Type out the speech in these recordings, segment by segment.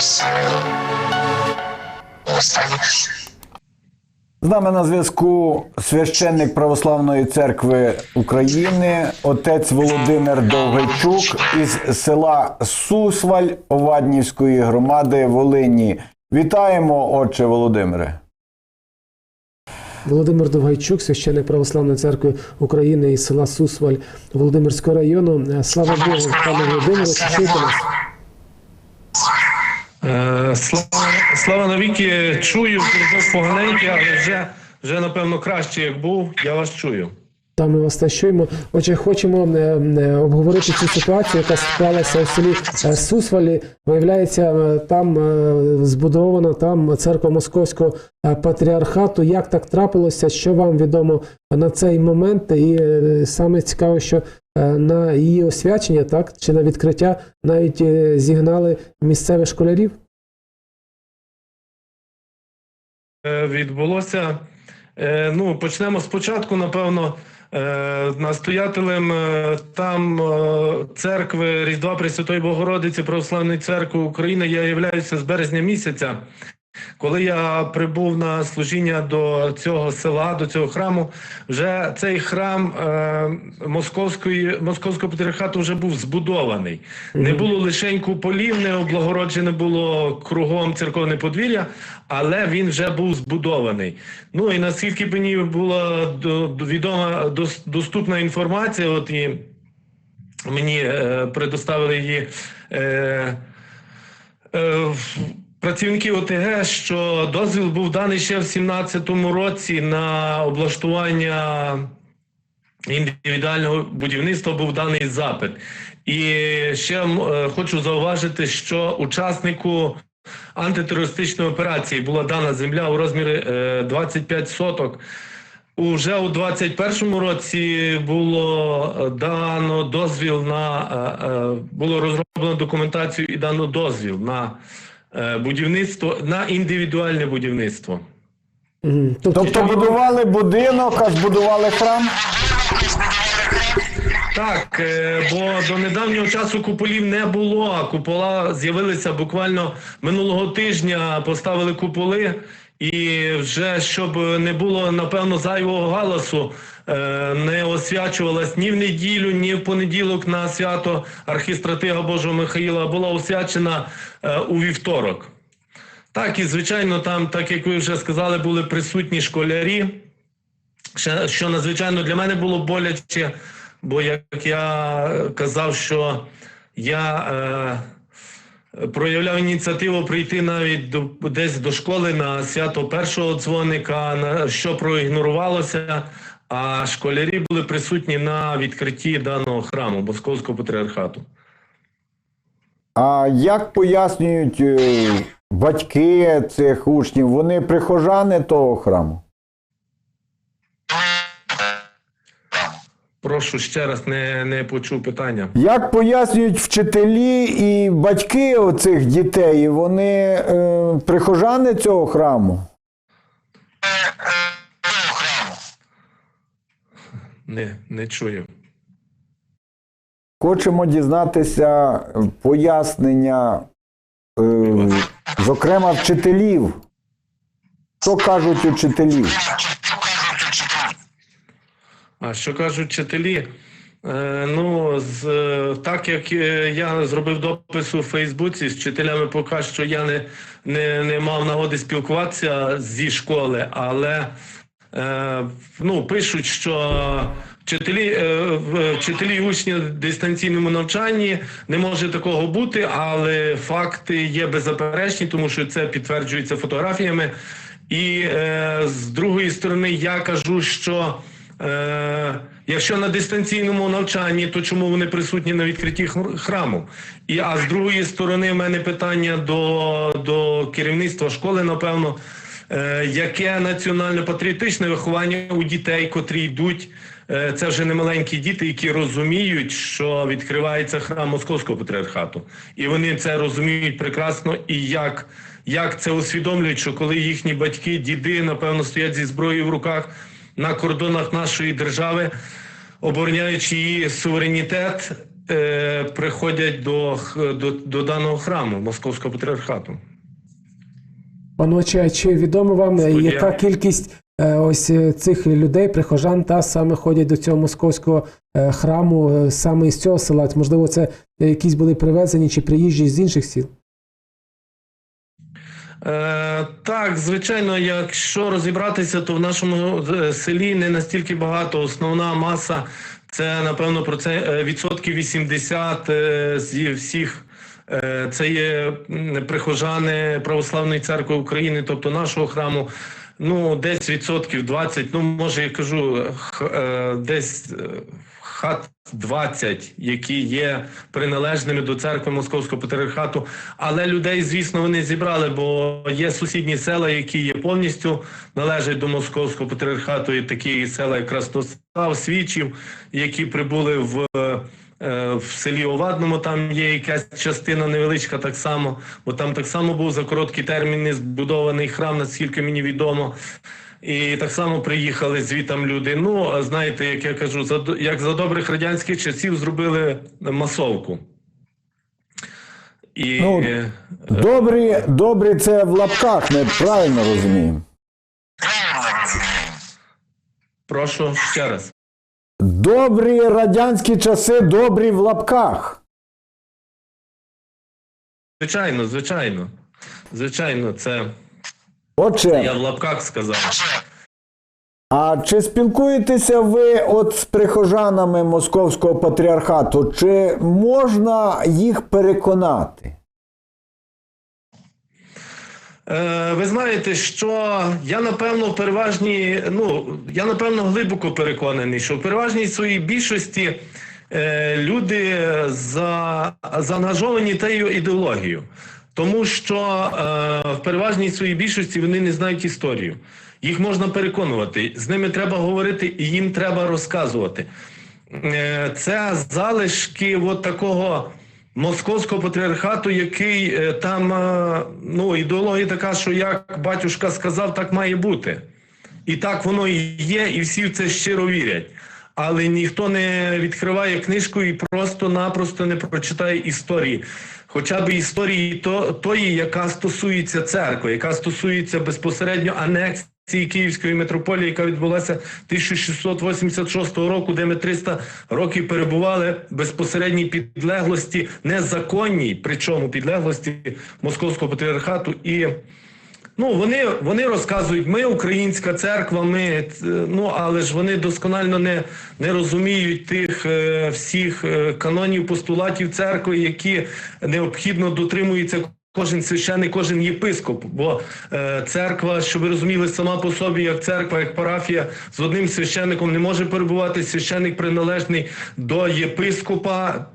З нами на зв'язку священник Православної церкви України, отець Володимир Довгайчук із села Сусваль Оваднівської громади Волині. Вітаємо, отче Володимире. Володимир Довгайчук, священник Православної церкви України із села Сусваль Володимирського району. Слава Богу, пане Володимире, чуєте нас? Е, Слава, слава навіки чую, поганенький, але вже, вже напевно краще, як був. Я вас чую. Там ми вас теж чуємо. Отже, хочемо е, е, обговорити цю ситуацію, яка склалася у селі е, Сусвалі. Виявляється, е, там збудована там церква Московського патріархату. Як так трапилося? Що вам відомо на цей момент? І саме цікаво, що на її освячення, так чи на відкриття навіть е, зігнали місцевих школярів. Е, Відбулося. е, Ну, почнемо спочатку, напевно. Е, Настоятелем е, там е, церкви Різдва Пресвятої Богородиці Православної церкви України я являюся з березня місяця. Коли я прибув на служіння до цього села, до цього храму, вже цей храм е, московської московського патріархату вже був збудований. Не було лише куполів, не облагороджене було кругом церковне подвір'я, але він вже був збудований. Ну і наскільки мені була до- до- відома дос- доступна інформація, от і мені е, предоставили її. Е, Е, в- Працівники ОТГ, що дозвіл був даний ще в 17-му році на облаштування індивідуального будівництва був даний запит. І ще е, хочу зауважити, що учаснику антитерористичної операції була дана земля у розмірі е, 25 соток. Уже у 21-му році було е, дано дозвіл на е, е, було розроблено документацію і дано дозвіл на е, будівництво на індивідуальне будівництво. Мгм. Тобто будували будинок, а збудували храм? Так, е, бо до недавнього часу куполів не було. а Купола з'явилися буквально минулого тижня. Поставили куполи, і вже щоб не було напевно зайвого галасу, е, не освячувалась ні в неділю, ні в понеділок на свято архістратига Божого Михаїла. Була освячена е, у вівторок. Так, і звичайно, там, так як ви вже сказали, були присутні школярі. Що надзвичайно для мене було боляче, бо як я казав, що я е, проявляв ініціативу прийти навіть до десь до школи на свято першого дзвоника, на що проігнорувалося. А школярі були присутні на відкритті даного храму Московського патріархату. А як пояснюють е, батьки цих учнів? Вони прихожани того храму? Прошу ще раз не, не почув питання. Як пояснюють вчителі і батьки оцих дітей? Вони е, прихожани цього храму? Не, не чую. Хочемо дізнатися пояснення, е, зокрема, вчителів. Що кажуть учителі? А що кажуть вчителі? Е, ну, з, е, так як е, я зробив допис у Фейсбуці з вчителями, поки що я не, не, не мав нагоди спілкуватися зі школи, але е, ну, пишуть, що вчителі, е, вчителі і учні в дистанційному навчанні не може такого бути, але факти є беззаперечні, тому що це підтверджується фотографіями. І е, з другої сторони, я кажу, що е, якщо на дистанційному навчанні, то чому вони присутні на відкритті храму? І а з другої сторони, в мене питання до, до керівництва школи, напевно, е, яке національно-патріотичне виховання у дітей, котрі йдуть. е, Це вже не маленькі діти, які розуміють, що відкривається храм Московського патріархату, і вони це розуміють прекрасно. І як, як це усвідомлюють, що коли їхні батьки, діди, напевно, стоять зі зброєю в руках на кордонах нашої держави, обороняючи її суверенітет, е, приходять до, до, до даного храму Московського патріархату. А чи відомо вам, е, Студія. яка кількість е, ось е, цих людей, прихожан, та саме ходять до цього московського храму саме із цього села? Можливо, це якісь були привезені чи приїжджі з інших сіл? Е, так, звичайно, якщо розібратися, то в нашому е, селі не настільки багато. Основна маса це, напевно, про це е, відсотків 80 е, зі всіх. Це є прихожани Православної церкви України, тобто нашого храму. Ну, десь відсотків 20, ну може я кажу, десь хат 20, які є приналежними до церкви Московського патріархату. Але людей, звісно, вони зібрали, бо є сусідні села, які є повністю належать до Московського патріархату, і такі села, як Краснослав, Свічів, які прибули в. е, В селі Овадному там є якась частина невеличка так само, бо там так само був за короткі терміни збудований храм, наскільки мені відомо. І так само приїхали звітам люди. Ну, а знаєте, як я кажу, за, як за добрих радянських часів зробили масовку. І Ну, е, Добрі, добрі це в лапках, ми правильно розуміємо. прошу ще раз. Добрі радянські часи, добрі в лапках. Звичайно, звичайно. Звичайно, це я в лапках сказав. а чи спілкуєтеся ви от з прихожанами Московського патріархату? Чи можна їх переконати? Е, ви знаєте, що я напевно в переважній, ну я напевно глибоко переконаний, що в переважній своїй більшості е, люди за, заангажовані тією ідеологією, тому що е, в переважній своїй більшості вони не знають історію. Їх можна переконувати, з ними треба говорити і їм треба розказувати. Е, Це залишки от такого московського патріархату, який е, там е, ну, ідеологія така, що як батюшка сказав, так має бути. І так воно і є, і всі в це щиро вірять. Але ніхто не відкриває книжку і просто-напросто не прочитає історії. Хоча б історії то, тої, яка стосується церкви, яка стосується безпосередньо анексії Київської митрополії, яка відбулася 1686 року, де ми 300 років перебували безпосередній підлеглості, незаконній, причому підлеглості Московського патріархату і Ну, вони, вони розказують, ми українська церква, ми е, ну але ж вони досконально не, не розуміють тих е, всіх е, канонів постулатів церкви, які необхідно дотримується кожен священник, кожен єпископ. Бо е, церква, щоб ви розуміли, сама по собі, як церква, як парафія, з одним священником не може перебувати. Священник приналежний до єпископа.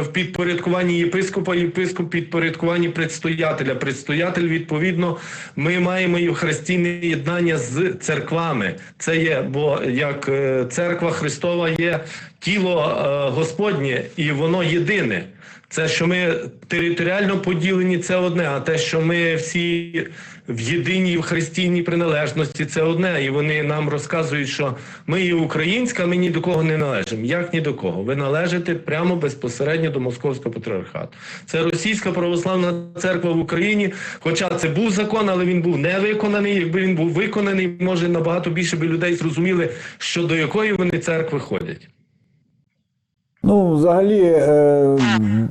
В підпорядкуванні єпископа, єпископ підпорядкуванні предстоятеля. Предстоятель, відповідно, ми маємо євхаристійне єднання з церквами. Це є, бо як е, церква Христова є тіло е, Господнє, і воно єдине. Це, що ми територіально поділені, це одне. А те, що ми всі в єдиній христійній приналежності, це одне. І вони нам розказують, що ми є українська, ми ні до кого не належимо. Як ні до кого? Ви належите прямо безпосередньо до московського патріархату. Це російська православна церква в Україні. Хоча це був закон, але він був не виконаний. Якби він був виконаний, може набагато більше би людей зрозуміли, що до якої вони церкви ходять. Ну, взагалі, е,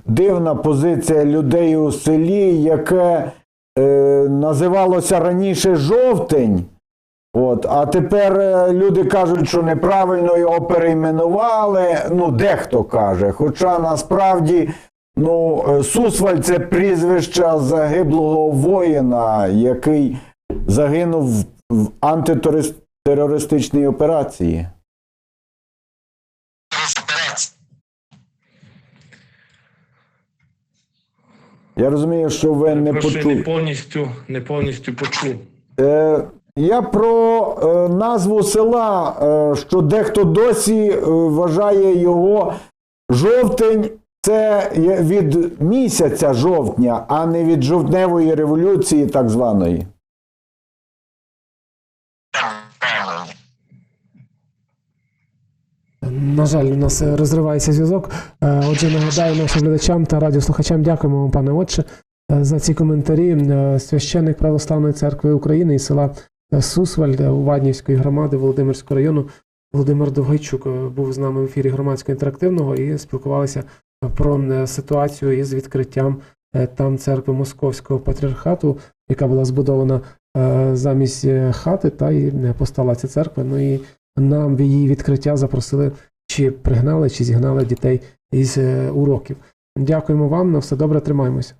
дивна позиція людей у селі, яке е, називалося раніше жовтень. От, а тепер е, люди кажуть, що неправильно його перейменували. Ну, дехто каже. Хоча насправді ну, е, Сусваль це прізвище загиблого воїна, який загинув в антитерористичній операції. Я розумію, що ви не Прошу, почули. не повністю, не повністю почув. Е, я про е, назву села, е, що дехто досі е, вважає його жовтень. Це від місяця жовтня, а не від жовтневої революції, так званої. На жаль, у нас е, розривається зв'язок. Е, Отже, нагадаю нашим глядачам та радіослухачам, дякуємо вам, пане отче, е, за ці коментарі. Священник Православної церкви України із села Сусваль Уваднівської громади Володимирського району Володимир Довгайчук був з нами в ефірі громадського інтерактивного і спілкувалися про ситуацію із відкриттям там церкви Московського патріархату, яка була збудована замість хати, та і постала ця церква. Ну і нам в її відкриття запросили, чи пригнали, чи зігнали дітей із е, уроків. Дякуємо вам, на все добре, тримаємося.